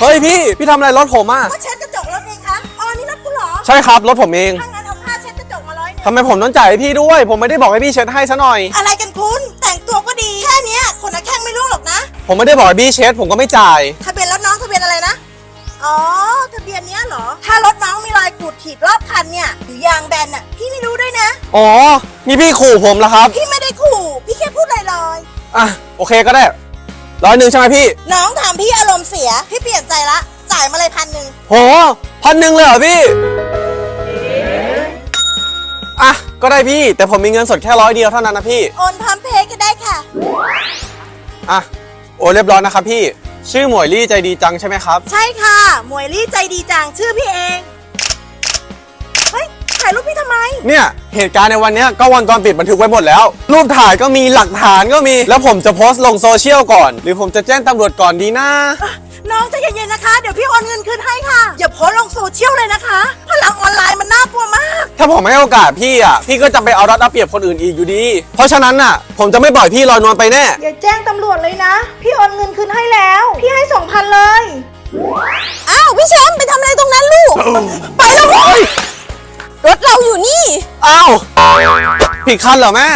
เฮ้ยพี่ พี่ทำอะไรรถผมอะ ก็เช็ดกระจกรถเองคะอ๋อนี่รถคุณเหรอใช่ครับ รถผมเองถ้างั้นเอาผ้าเช็ดกระจกมาร้อยหนึงทำไมผมต้องจ่ายให้พี่ด้วย ผมไม่ได้บอกให้พี่เช็ดให้ซะหน่อย อะไรกันคุณแต่งตัวก็ดีแค่เนี้ยคนละแข้งไม่รู้หรอกนะผมไม่ได้บอกให้พี่เช็ด ผมก็ไม่จ่าย ทะเบียนรถน้องทะเบียนอะไรนะอ๋อทะเบียนเนี้ยเหรอ ถ้ารถน้องมีรอยขูดขีดรอบคันเนี่ยหรือยางแบนน่ะพี่ไม่รู้ด้วยนะ อ๋อ นี่พี่ขู่ผมแล้วครับ พี่ไม่ได้ขู่ พี่แค่พูดลอยอะ โอเคก็ได้ร้อยหนึ่งใช่ไหมพี่ ๆน้องถามพี่อารมณ์เสีย พี่เปลี่ยนใจละ จ่ายมาเลยพันหนึ่งโหพันหนึ่งเลยเหรอพี่ อะ ก็ได้พี่ แต่ผมมีเงินสดแค่ร้อยเดียวเท่านั้นนะพี่ โอนพร้อมเพย์ก็ได้ค่ะ อะ โอ้เรียบร้อยนะครับพี่ ชื่อหมวยลี่ใจดีจังใช่ไหมครับ ใช่ค่ะ หมวยลี่ใจดีจัง ชื่อพี่เอง เฮ้ย ถ่ายรูปพี่ทำไม เนี่ยเหตุการณ์ในวันเนี้ยก็วันจรปิดบันทึกไว้หมดแล้ว รูปถ่ายก็มีหลักฐานก็มี แล้วผมจะโพสต์ลงโซเชียลก่อน หรือผมจะแจ้งตำรวจก่อนดีนะ น้องใจเย็นๆนะคะ เดี๋ยวพี่โอนเงินคืนให้ค่ะ อย่าโพสต์ลงโซเชียลเลยนะคะ พลังออนไลน์มันน่ากลัวมาก ถ้าผมไม่ให้โอกาสพี่อะ พี่ก็จะไปเอารัดเอาเปรียบคนอื่นอีกอยู่ดี เพราะฉะนั้นน่ะ ผมจะไม่ปล่อยพี่ลอยนวลไปแน่ อย่าแจ้งตำรวจเลยนะ พี่โอนเงินคืนให้แล้ว พี่ให้สองพันเลย อ้าวพี่แชมป์ไปทำอะไรตรงนั้นลูก ไปแล้วเว้ยรถเราอยู่นี่ อ้าว ผิดคันเหรอแม่